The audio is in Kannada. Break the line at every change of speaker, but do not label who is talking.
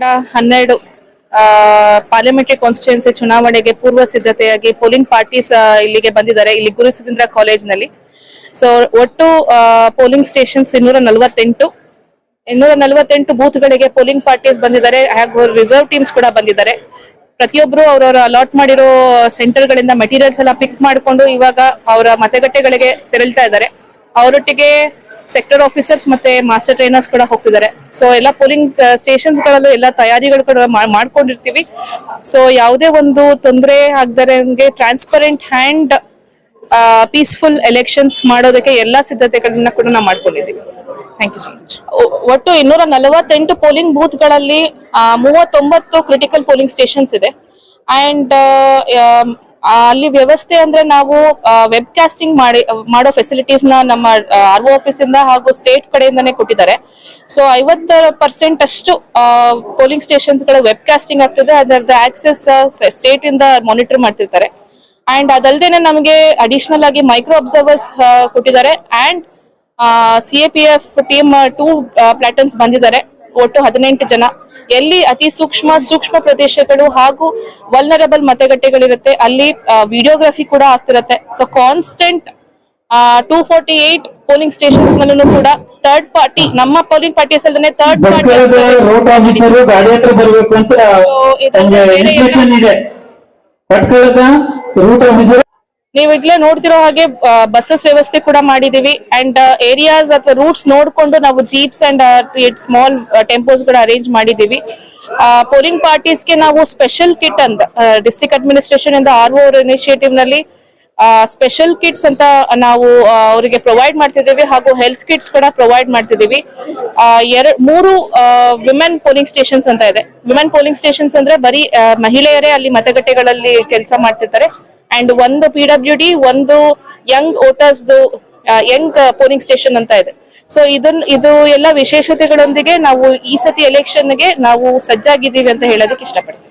ಕನ್ನಡ ಹನ್ನೆರಡು ಪಾರ್ಲಿಮೆಂಟರಿ ಕಾನ್ಸ್ಟಿಟ್ಯೂನ್ಸಿ ಚುನಾವಣೆಗೆ ಪೂರ್ವ ಸಿದ್ಧತೆಯಾಗಿ ಪೋಲಿಂಗ್ ಪಾರ್ಟೀಸ್ ಇಲ್ಲಿಗೆ ಬಂದಿದ್ದಾರೆ. ಇಲ್ಲಿ ಗುರು ಸುಧೀಂದ್ರ ಕಾಲೇಜ್ನಲ್ಲಿ ಸೊ ಒಟ್ಟು ಪೋಲಿಂಗ್ ಸ್ಟೇಷನ್ಸ್ ಇನ್ನೂರ ನಲವತ್ತೆಂಟು. ಇನ್ನೂರ ನಲವತ್ತೆಂಟು ಬೂತ್ಗಳಿಗೆ ಪೋಲಿಂಗ್ ಪಾರ್ಟೀಸ್ ಬಂದಿದ್ದಾರೆ. ಹಾಗೂ ರಿಸರ್ವ್ ಟೀಮ್ಸ್ ಕೂಡ ಬಂದಿದ್ದಾರೆ. ಪ್ರತಿಯೊಬ್ರು ಅವರವರ ಅಲಾಟ್ ಮಾಡಿರೋ ಸೆಂಟರ್ ಗಳಿಂದ ಮೆಟೀರಿಯಲ್ಸ್ ಎಲ್ಲ ಪಿಕ್ ಮಾಡಿಕೊಂಡು ಇವಾಗ ಅವರ ಮತಗಟ್ಟೆಗಳಿಗೆ ತೆರಳ್ತಾ ಇದ್ದಾರೆ. ಅವರೊಟ್ಟಿಗೆ ಸೆಕ್ಟರ್ ಆಫೀಸರ್ಸ್ ಮತ್ತೆ ಮಾಸ್ಟರ್ ಟ್ರೈನರ್ಸ್ ಕೂಡ ಹೋಗ್ತಿದ್ದಾರೆ. ಸೊ ಎಲ್ಲ ಪೋಲಿಂಗ್ ಸ್ಟೇಷನ್ಸ್ ಗಳಲ್ಲೂ ಎಲ್ಲ ತಯಾರಿಗಳು ಕೂಡ ಮಾಡ್ಕೊಂಡಿರ್ತೀವಿ. ಸೊ ಯಾವುದೇ ಒಂದು ತೊಂದರೆ ಆಗದಂಗೆ ಟ್ರಾನ್ಸ್ಪರೆಂಟ್ ಹ್ಯಾಂಡ್ ಪೀಸ್ಫುಲ್ ಎಲೆಕ್ಷನ್ಸ್ ಮಾಡೋದಕ್ಕೆ ಎಲ್ಲ ಸಿದ್ಧತೆಗಳನ್ನ ಕೂಡ ನಾವು ಮಾಡ್ಕೊಂಡಿದ್ದೀವಿ. ಥ್ಯಾಂಕ್ ಯು ಸೊ ಮಚ್ ಒಟ್ಟು ಇನ್ನೂರ ನಲವತ್ತೆಂಟು ಪೋಲಿಂಗ್ ಬೂತ್ಗಳಲ್ಲಿ ಮೂವತ್ತೊಂಬತ್ತು ಕ್ರಿಟಿಕಲ್ ಪೋಲಿಂಗ್ ಸ್ಟೇಷನ್ಸ್ ಇದೆ. ಅಂಡ್ ಅಲ್ಲಿ ವ್ಯವಸ್ಥೆ ಅಂದ್ರೆ ನಾವು ವೆಬ್ ಕಾಸ್ಟಿಂಗ್ ಮಾಡಿ, ಮಾಡೋ ಫೆಸಿಲಿಟೀಸ್ನ ನಮ್ಮ ಆರ್ ಒ ಆಫೀಸ್ ಇಂದ ಹಾಗೂ ಸ್ಟೇಟ್ ಕಡೆಯಿಂದಾನೇ ಕೊಟ್ಟಿದ್ದಾರೆ. ಸೊ ಐವತ್ತರ ಪರ್ಸೆಂಟ್ ಅಷ್ಟು ಪೋಲಿಂಗ್ ಸ್ಟೇಷನ್ಸ್ಗಳ ವೆಬ್ ಕಾಸ್ಟಿಂಗ್ ಆಗ್ತದೆ ಅದರದ ಆಕ್ಸೆಸ್ ಸ್ಟೇಟ್ ಇಂದ ಮಾನಿಟರ್ ಮಾಡ್ತಿರ್ತಾರೆ. ಅಂಡ್ ಅದಲ್ದೇನೆ ನಮಗೆ ಅಡಿಷನಲ್ ಆಗಿ ಮೈಕ್ರೋ ಅಬ್ಸರ್ವರ್ಸ್ ಕೊಟ್ಟಿದ್ದಾರೆ. And C A P F team two platoons ಬಂದಿದ್ದಾರೆ. ಒಟ್ಟು ಹದಿನೆಂಟು ಜನ. ಎಲ್ಲಿ ಅತಿ ಸೂಕ್ಷ್ಮ ಸೂಕ್ಷ್ಮ ಪ್ರದೇಶಗಳು ಹಾಗೂ ವಲ್ನರಬಲ್ ಮತಗಟ್ಟೆಗಳಿರುತ್ತೆ ಅಲ್ಲಿ ವಿಡಿಯೋಗ್ರಫಿ ಕೂಡ ಆಗ್ತಿರತ್ತೆ. So constant two forty eight polling stations ನಲ್ಲೂ ಕೂಡ ಥರ್ಡ್ ಪಾರ್ಟಿ ನಮ್ಮ ಪೋಲಿಂಗ್ ಪಾರ್ಟೀಸ್ ಅಲ್ಲದೆ ಥರ್ಡ್ ಪಾರ್ಟಿ ನೀವು ಈಗಲೇ ನೋಡ್ತಿರೋ ಹಾಗೆ ಬಸ್ಸಸ್ ವ್ಯವಸ್ಥೆ ಕೂಡ ಮಾಡಿದೀವಿ. ಅಂಡ್ ಏರಿಯಾಸ್ ಅಥವಾ ರೂಟ್ಸ್ ನೋಡ್ಕೊಂಡು ನಾವು ಜೀಪ್ಸ್ ಅಂಡ್ ಸ್ಮಾಲ್ ಟೆಂಪೋಸ್ ಕೂಡ ಅರೇಂಜ್ ಮಾಡಿದೀವಿ. ಪೋಲಿಂಗ್ ಪಾರ್ಟೀಸ್ಗೆ ನಾವು ಸ್ಪೆಷಲ್ ಕಿಟ್ ಅಂತ ಡಿಸ್ಟ್ರಿಕ್ಟ್ ಅಡ್ಮಿನಿಸ್ಟ್ರೇಷನ್ ಇಂದ ಆರ್ ಓ ಇನಿಷಿಯೇಟಿವ್ನಲ್ಲಿ ಸ್ಪೆಷಲ್ ಕಿಟ್ಸ್ ಅಂತ ನಾವು ಅವರಿಗೆ ಪ್ರೊವೈಡ್ ಮಾಡ್ತಿದ್ದೀವಿ ಹಾಗೂ ಹೆಲ್ತ್ ಕಿಟ್ಸ್ ಕೂಡ ಪ್ರೊವೈಡ್ ಮಾಡ್ತಿದ್ದೀವಿ ಎರಡ್, ಮೂರು ವಿಮೆನ್ ಪೋಲಿಂಗ್ ಸ್ಟೇಷನ್ಸ್ ಅಂತ ಇದೆ. ವಿಮೆನ್ ಪೋಲಿಂಗ್ ಸ್ಟೇಷನ್ಸ್ ಅಂದ್ರೆ ಬರೀ ಮಹಿಳೆಯರೇ ಅಲ್ಲಿ ಮತಗಟ್ಟೆಗಳಲ್ಲಿ ಕೆಲಸ ಮಾಡ್ತಿರ್ತಾರೆ. ಅಂಡ್ ಒಂದು ಪಿ ಡಬ್ಲ್ಯೂ ಡಿ ಒಂದು young voters young polling station ಅಂತ ಇದೆ. ಸೊ ಇದನ್, ಇದು ಎಲ್ಲ ವಿಶೇಷತೆಗಳೊಂದಿಗೆ ನಾವು ಈ ಸತಿ ಎಲೆಕ್ಷನ್ಗೆ ನಾವು ಸಜ್ಜಾಗಿದ್ದೀವಿ ಅಂತ ಹೇಳೋದಕ್ಕೆ ಇಷ್ಟಪಡ್ತೀನಿ.